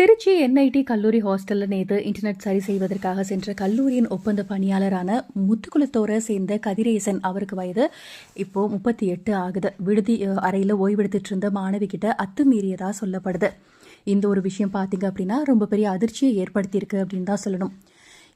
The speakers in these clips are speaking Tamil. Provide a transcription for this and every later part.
திருச்சி என்ஐடி கல்லூரி ஹாஸ்டலில் நேற்று இன்டர்நெட் சரி செய்வதற்காக சென்ற கல்லூரியின் ஒப்பந்த பணியாளரான முத்துக்குளத்தோரை சேர்ந்த கதிரேசன் அவருக்கு வயது இப்போ முப்பத்தி எட்டு ஆகுது. விடுதி அறையில் ஓய்வெடுத்துட்டு இருந்த மாணவி கிட்ட அத்துமீறியதாக சொல்லப்படுது. இந்த ஒரு விஷயம் பார்த்தீங்க அப்படின்னா ரொம்ப பெரிய அதிர்ச்சியை ஏற்படுத்தியிருக்கு அப்படின்னு தான் சொல்லணும்.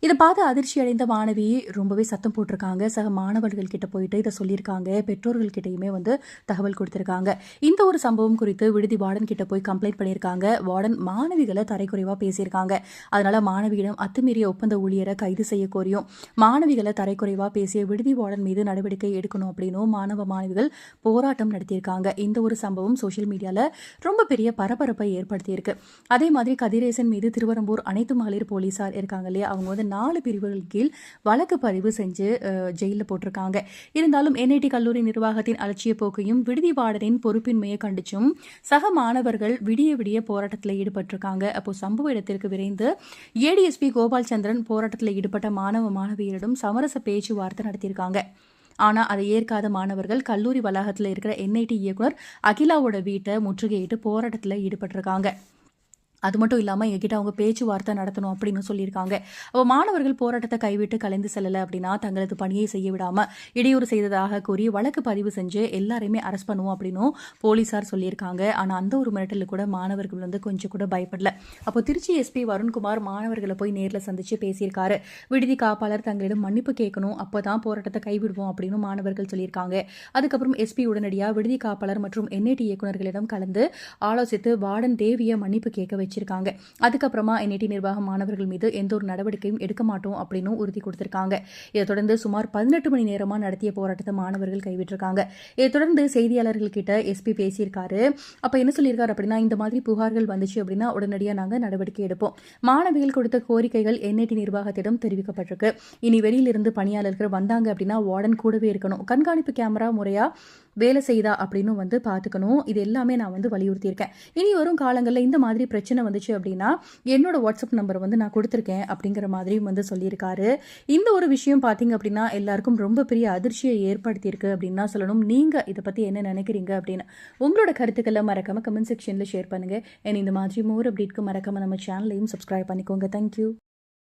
இதை பார்த்து அதிர்ச்சி அடைந்த மாணவி ரொம்பவே சத்தம் போட்டிருக்காங்க. சக மாணவர்கள் கிட்ட போயிட்டு இதை சொல்லியிருக்காங்க. பெற்றோர்கள் கிட்டேயுமே வந்து தகவல் கொடுத்துருக்காங்க. இந்த ஒரு சம்பவம் குறித்து விடுதி வார்டன் கிட்ட போய் கம்ப்ளைண்ட் பண்ணியிருக்காங்க. வார்டன் மாணவிகளை தரைக்குறைவாக பேசியிருக்காங்க. அதனால மாணவியிடம் அத்துமீறிய ஒப்பந்த ஊழியரை கைது செய்ய கோரியும் மாணவிகளை தரைக்குறைவாக பேசிய விடுதி வார்டன் மீது நடவடிக்கை எடுக்கணும் அப்படின்னும் மாணவ மாணவிகள் போராட்டம் நடத்தியிருக்காங்க. இந்த ஒரு சம்பவம் சோஷியல் மீடியாவில் ரொம்ப பெரிய பரபரப்பை ஏற்படுத்தியிருக்கு. அதே மாதிரி கதிரேசன் மீது திருவரம்பூர் அனைத்து மகளிர் போலீசார் இருக்காங்க இல்லையா? அவங்க வந்து நாலு பிரிவுகள் கீழ் வழக்கு பதிவு செஞ்சு ஜெயிலில் போட்டிருக்காங்க. இருந்தாலும் என்ஐடி கல்லூரி நிர்வாகத்தின் அலட்சிய போக்கையும் விடுதி வார்டனின் பொறுப்பின்மையை கண்டிச்சும் சக மாணவர்கள் விடிய விடிய போராட்டத்தில் ஈடுபட்டிருக்காங்க. அப்போ சம்பவ இடத்திற்கு விரைந்து ஏடிஎஸ்பி கோபால் சந்திரன் போராட்டத்தில் ஈடுபட்ட மாணவ மாணவியரிடம் சமரச பேச்சுவார்த்தை நடத்தியிருக்காங்க. ஆனால் அதை ஏற்காத மாணவர்கள் கல்லூரி வளாகத்தில் இருக்கிற என்ஐடி இயக்குனர் அகிலாவோட வீட்டை முற்றுகையிட்டு போராட்டத்தில் ஈடுபட்டிருக்காங்க. அது மட்டும் இல்லாமல் எங்ககிட்ட அவங்க பேச்சுவார்த்தை நடத்தணும் அப்படின்னு சொல்லியிருக்காங்க. அப்போ மாணவர்கள் போராட்டத்தை கைவிட்டு கலைந்து செல்லலை அப்படின்னா தங்களது பணியை செய்ய விடாமல் இடையூறு செய்ததாக கூறி வழக்கு பதிவு செஞ்சு எல்லாரையுமே அரெஸ்ட் பண்ணுவோம் அப்படின்னும் போலீசார் சொல்லியிருக்காங்க. ஆனால் அந்த ஒரு மிரட்டலில் கூட மாணவர்கள் வந்து கொஞ்சம் கூட பயப்படல. அப்போ திருச்சி எஸ்பி வருண்குமார் மாணவர்களை போய் நேரில் சந்திச்சு பேசியிருக்காரு. விடுதி காப்பாளர் தங்களிடம் மன்னிப்பு கேட்கணும் அப்போ தான் போராட்டத்தை கைவிடுவோம் அப்படின்னு மாணவர்கள் சொல்லியிருக்காங்க. அதுக்கப்புறம் எஸ்பி உடனடியாக விடுதி காப்பாளர் மற்றும் என்ஐடி இயக்குநர்களிடம் கலந்து ஆலோசித்து வார்டன் தேவியை மன்னிப்பு கேட்க வச்சு வச்சிருக்காங்க அதுக்கப்புறமா என்ஐடி நிர்வாக மாணவர்கள் மீது எந்த ஒரு நடவடிக்கையும் எடுக்க மாட்டோம் அப்படின்னு உறுதி கொடுத்திருக்காங்க. இதை தொடர்ந்து சுமார் பதினெட்டு மணி நேரமா நடத்திய போராட்டத்தை மாணவர்கள் கைவிட்டிருக்காங்க. இதை தொடர்ந்து செய்தியாளர்கள் கிட்ட எஸ்பி பேசியிருக்காரு. அப்ப என்ன சொல்லியிருக்காரு அப்படின்னா இந்த மாதிரி புகார்கள் வந்துச்சு அப்படின்னா உடனடியாக நாங்கள் நடவடிக்கை எடுப்போம். மாணவிகள் கொடுத்த கோரிக்கைகள் என்ஐடி நிர்வாகத்திடம் தெரிவிக்கப்பட்டிருக்கு. இனி வெளியிலிருந்து பணியாளர்கள் வந்தாங்க அப்படின்னா வார்டன் கூடவே இருக்கணும். கண்காணிப்பு கேமரா முறையாக வேலை செய்தா அப்படின்னு வந்து பார்த்துக்கணும். இது எல்லாமே நான் வந்து வலியுறுத்தியிருக்கேன். இனி வரும் காலங்களில் இந்த மாதிரி பிரச்சனை வந்துச்சு அப்படின்னா என்னோட வாட்ஸ்அப் நம்பர் வந்து நான் கொடுத்துருக்கேன் அப்படிங்கிற மாதிரியும் வந்து சொல்லியிருக்காரு. இந்த ஒரு விஷயம் பார்த்தீங்க அப்படின்னா எல்லாருக்கும் ரொம்ப பெரிய அதிர்ச்சியை ஏற்படுத்தியிருக்கு அப்படின்னு சொல்லணும். நீங்கள் இதை பற்றி என்ன நினைக்கிறீங்க அப்படின்னு உங்களோட கருத்துக்களை மறக்காமல் கமெண்ட் செக்ஷனில் ஷேர் பண்ணுங்கள் அண்ட் இந்த மாதிரி மோர் அப்டேட்க்கு மறக்காமல் நம்ம சேனலையும் சப்ஸ்கிரைப் பண்ணிக்கோங்க. தேங்க்யூ